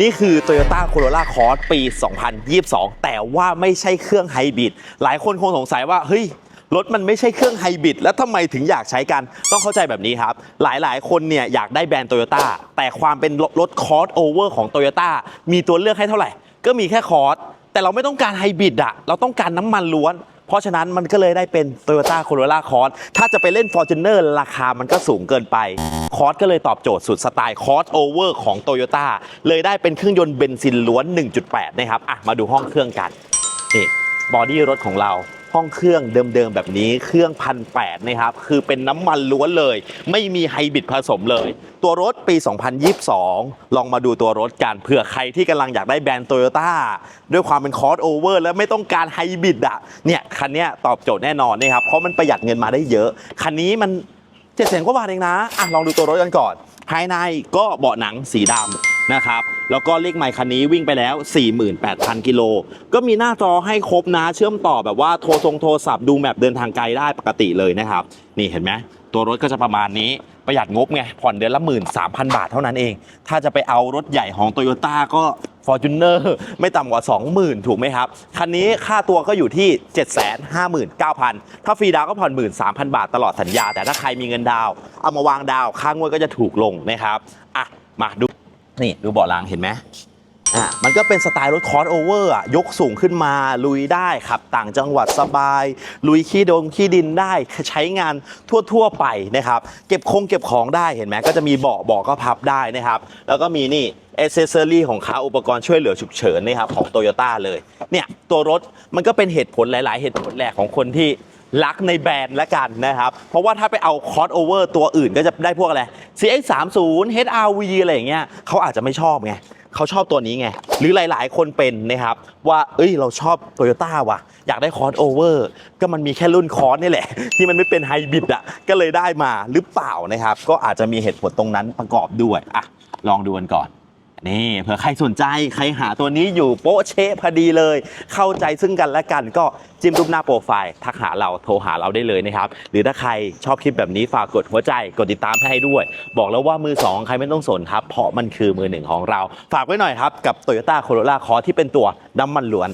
นี่คือ Toyota Corolla Cross ปี 2022 แต่ว่าไม่ใช่เครื่องไฮบริดหลายคนคงสงสัยว่าเฮ้ยรถมันไม่ใช่เครื่องไฮบริดแล้วทำไมถึงอยากใช้กัน ต้องเข้าใจแบบนี้ครับ หลายๆ คนเนี่ยอยากได้แบรนด์ Toyota แต่ความเป็นรถ Cross Over ของ Toyota มีตัวเลือกให้เท่าไหร่ ก็มีแค่ Cross แต่เราไม่ต้องการไฮบริดอะเราต้องการน้ำมันล้วน เพราะฉะนั้นมันก็เลยได้เป็น Toyota Corolla Cross ถ้าจะไปเล่น Fortuner ราคามันก็สูงเกินไปคอสก็เลยตอบโจทย์สุดสไตล์คอสโอเวอร์ของ Toyota เลยได้เป็นเครื่องยนต์เบนซินล้วน 1.8 นะครับอะมาดูห้องเครื่องกันนี่บอดี้รถของเรา ห้องเครื่องเดิมๆแบบนี้เครื่องพันแนะครับ คือเป็นน้ำมันล้วนเลย ไม่มีไฮบริดผสมเลย ตัวรถปี 2022 ลองมาดูตัวรถกันเผื่อใครที่กำลังอยากได้แบรนด์โตโยต้าด้วยความเป็นคอร์สโอเวอร์และไม่ต้องการไฮบริดอะเนี่ยคันนี้ตอบโจทย์แน่นอนนะครับ เพราะมันประหยัดเงินมาได้เยอะ คันนี้มันเจ็ดแสนกว่าบาทเองนะอะลองดูตัวรถกันก่อน ภายในก็เบาะหนังสีดำ นะครับ แล้วก็เลขใหม่คันนี้วิ่งไปแล้ว 48,000 กิโล ก็มีหน้าจอให้ครบนะ เชื่อมต่อแบบว่าโทรทรงโทรศัพท์ดูแมปเดินทางไกลได้ปกติเลยนะครับ นี่เห็นไหม ตัวรถก็จะประมาณนี้ ประหยัดงบไง ผ่อนเดือนละ 13,000 บาทเท่านั้นเอง ถ้าจะไปเอารถใหญ่ของ t o y ยต้าก็ Fortuner ไม่ต่ำกว่า 20,000 ถูกไหมครับ คันนี้ค่าตัวก็อยู่ที่ 759,000 ถ้าฟรีดาวก็ผ่อน 13,000 บาทตลอดสัญญา แต่ถ้าใครมีเงินดาว เอามาวางดาวค่างวดก็จะถูกลงนะครับ อะ มาดู นี่ดูเบาะหลังเห็นไหมอะมันก็เป็นสไตล์รถคอร์สโอเวอร์อะยกสูงขึ้นมาลุยได้ขับต่างจังหวัดสบาย ลุยขี้ดงขี้ดินได้ใช้งานทั่วๆไปนะครับ เก็บคงเก็บของได้เห็นไหมก็จะมีเบาะเบาะก็พับได้นะครับ แล้วก็มีนี่เอเซอรี่ของเขาอุปกรณ์ช่วยเหลือฉุกเฉินนะครับของโตโยต้าเลย เนี่ยตัวรถมันก็เป็นเหตุผลหลาย ๆ เหตุผลแหละของคนที่ รักในแบรนด์ละกันนะครับ เพราะว่าถ้าไปเอาคอร์สโอเวอร์ตัวอื่นก็จะได้พวกอะไร CX30 HRV อะไรอย่างเงี้ยเขาอาจจะไม่ชอบไงเขาชอบตัวนี้ไง หรือหลายๆ คนเป็นนะครับ ว่า เอ้ย เราชอบโตโยต้าว่ะ อยากได้คอร์สโอเวอร์ก็มันมีแค่รุ่นคอร์สนี่แหละ ที่มันไม่เป็นไฮบริดอะ ก็เลยได้มาหรือเปล่านะครับ ก็อาจจะมีเหตุผลตรงนั้นประกอบด้วยอะลองดูกันก่อน นี่เผื่อใครสนใจใครหาตัวนี้อยู่โป๊ะเชะพอดีเลย เข้าใจซึ่งกันและกันก็จิ้มรูปหน้าโปรไฟล์ทักหาเราโทรหาเราได้เลยนะครับ หรือถ้าใครชอบคลิปแบบนี้ฝากกดหัวใจกดติดตามให้ด้วย บอกแล้วว่ามือสองใครไม่ต้องสนครับ เพราะมันคือมือหนึ่งของเรา ฝากไว้หน่อยครับ กับ Toyota Corolla คอที่เป็นตัวน้ำมันล้วน